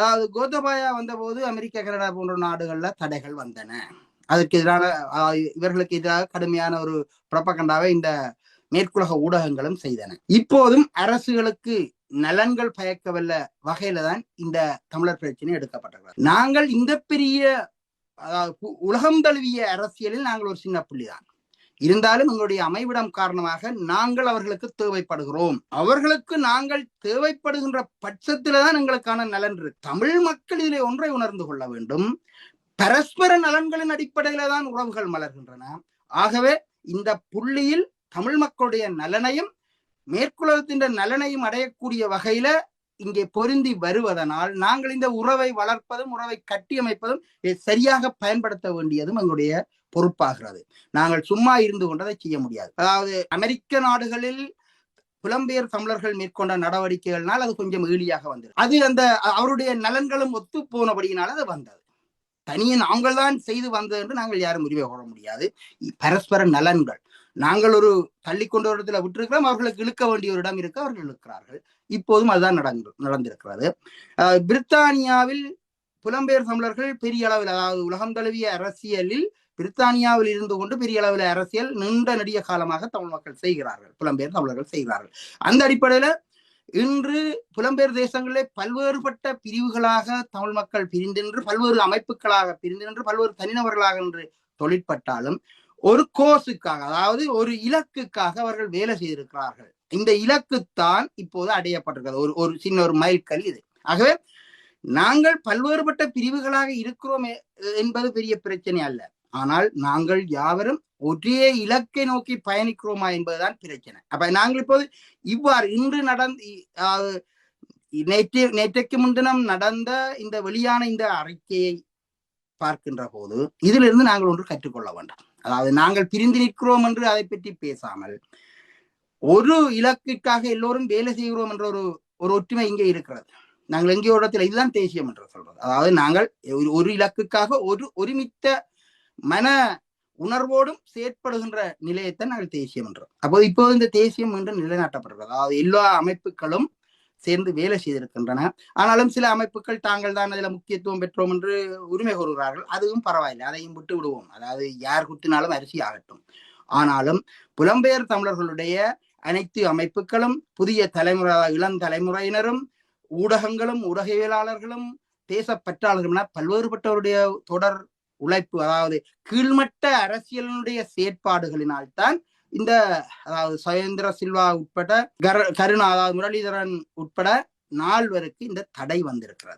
அதாவது கோத்தபாயா வந்தபோது America Canada போன்ற நாடுகள்ல தடைகள் வந்தன. அதற்கு எதிரான இவர்களுக்கு எதிராக கடுமையான ஒரு புறப்பகண்டாவை இந்த மேற்குலக ஊடகங்களும் செய்தன. இப்போதும் அரசுகளுக்கு நலன்கள் பயக்கவல்ல வகையில தான் இந்த தமிழர் பிரச்சனை எடுக்கப்பட்டிருக்கிறது. நாங்கள் இந்த பெரிய அதாவது உலகம் தழுவிய அரசியலில் நாங்கள் ஒரு சின்ன புள்ளிதான். இருந்தாலும் எங்களுடைய அமைவிடம் காரணமாக நாங்கள் அவர்களுக்கு தேவைப்படுகிறோம். அவர்களுக்கு நாங்கள் தேவைப்படுகின்ற பட்சத்தில தான் எங்களுக்கான நலன் இருக்கு. தமிழ் மக்கள் இதிலே ஒன்றை உணர்ந்து கொள்ள வேண்டும். பரஸ்பர நலன்களின் அடிப்படையில தான் உறவுகள் மலர்கின்றன. ஆகவே இந்த புள்ளியில் தமிழ் மக்களுடைய நலனையும் மேற்குலகத்தின் நலனையும் அடையக்கூடிய வகையில இங்கே பொருந்தி வருவதனால் நாங்கள் இந்த உறவை வளர்ப்பதும் உறவை கட்டியமைப்பதும் சரியாக பயன்படுத்த வேண்டியதும் எங்களுடைய பொறுப்பாகிறது. நாங்கள் சும்மா இருந்து கொண்டதை செய்ய முடியாது. அதாவது அமெரிக்க நாடுகளில் புலம்பெயர் தமிழர்கள் மேற்கொண்ட நடவடிக்கைகள்னால் அது கொஞ்சம் ஈழியாக வந்தது. அது அந்த அவருடைய நலன்களும் ஒத்து போனபடியினால் அது வந்தது. தனியே நாங்கள் தான் செய்து வந்தது என்று நாங்கள் யாரும் உரிமை கொள்ள முடியாது. பரஸ்பர நலன்கள். நாங்கள் ஒரு தள்ளி கொண்ட ஒரு இடத்துல விட்டிருக்கிறோம் அவர்களுக்கு இழுக்க வேண்டிய ஒரு இடம் இருக்கு அவர்கள் இழுக்கிறார்கள். இப்போதும் அதுதான் நடந்து நடந்திருக்கிறது. பிரித்தானியாவில் புலம்பெயர் தமிழர்கள் பெரிய அளவில் அதாவது உலகம் தழுவிய அரசியலில் பிரித்தானியாவில் இருந்து கொண்டு பெரிய அளவில் அரசியல் நீண்ட நெடிய காலமாக தமிழ் மக்கள் செய்கிறார்கள். புலம்பெயர் தமிழர்கள் செய்கிறார்கள். அந்த அடிப்படையில இன்று புலம்பெயர் தேசங்களிலே பல்வேறுபட்ட பிரிவுகளாக தமிழ் மக்கள் பிரிந்தின்று பல்வேறு அமைப்புகளாக பிரிந்தின்று பல்வேறு தனிநபர்களாக என்று தொழிற்பட்டாலும் ஒரு கோர்ஸுக்காக அதாவது ஒரு இலக்குக்காக அவர்கள் வேலை செய்திருக்கிறார்கள். இந்த இலக்குத்தான் இப்போது அடையப்பட்டிருக்கிறது. ஒரு ஒரு சின்ன ஒரு மைல்கல் இது. ஆகவே நாங்கள் பல்வேறுபட்ட பிரிவுகளாக இருக்கிறோம் என்பது பெரிய பிரச்சனை அல்ல. ஆனால் நாங்கள் யாவரும் ஒரே இலக்கை நோக்கி பயணிக்கிறோமா என்பதுதான் பிரச்சனை. அப்ப நாங்கள் இப்போது இவ்வாறு இன்று நடந்த நேற்று நேற்றைக்கு முன்தினம் நடந்த இந்த வெளியான இந்த அறிக்கையை பார்க்கின்ற போது இதிலிருந்து நாங்கள் ஒன்று கற்றுக்கொள்ள வேண்டாம். அதாவது நாங்கள் பிரிந்து நிற்கிறோம் என்று அதை பற்றி பேசாமல் ஒரு இலக்கிற்காக எல்லோரும் வேலை செய்கிறோம் என்ற ஒரு ஒரு ஒற்றுமை இங்கே இருக்கிறது. நாங்கள் எங்கேயோ இடத்துல இதுதான் தேசியம் என்று சொல்றது. அதாவது நாங்கள் ஒரு- ஒரு இலக்குக்காக ஒரு ஒருமித்த மன உணர்வோடும் செயற்படுகின்ற நிலையத்தான் நாங்கள் தேசியம் என்றோம் அப்போது இப்போது இந்த தேசியம் மீண்டும் நிலைநாட்டப்படுகிறது. அதாவது எல்லா அமைப்புகளும் சேர்ந்து வேலை செய்திருக்கின்றன. ஆனாலும் சில அமைப்புகள் தாங்கள் தான் அதில் முக்கியத்துவம் பெற்றோம் என்று உரிமை கூறுகிறார்கள் அதுவும் பரவாயில்லை. அதையும் விட்டு விடுவோம். அதாவது யார் குத்தினாலும் அரிசி ஆகட்டும். ஆனாலும் புலம்பெயர் தமிழர்களுடைய அனைத்து அமைப்புகளும் புதிய தலைமுறை இளம் தலைமுறையினரும் ஊடகங்களும் ஊடகவியலாளர்களும் தேசப்பற்றாளர்களும் என பல்வேறுபட்டவருடைய தொடர் உழைப்பு அதாவது கீழ்மட்ட அரசியலினுடைய செயற்பாடுகளினால்தான் இந்த அதாவது சுயேந்திர சில்வா உட்பட கர- கருணா அதாவது முரளிதரன் உட்பட நால்வருக்கு இந்த தடை வந்திருக்கிறது.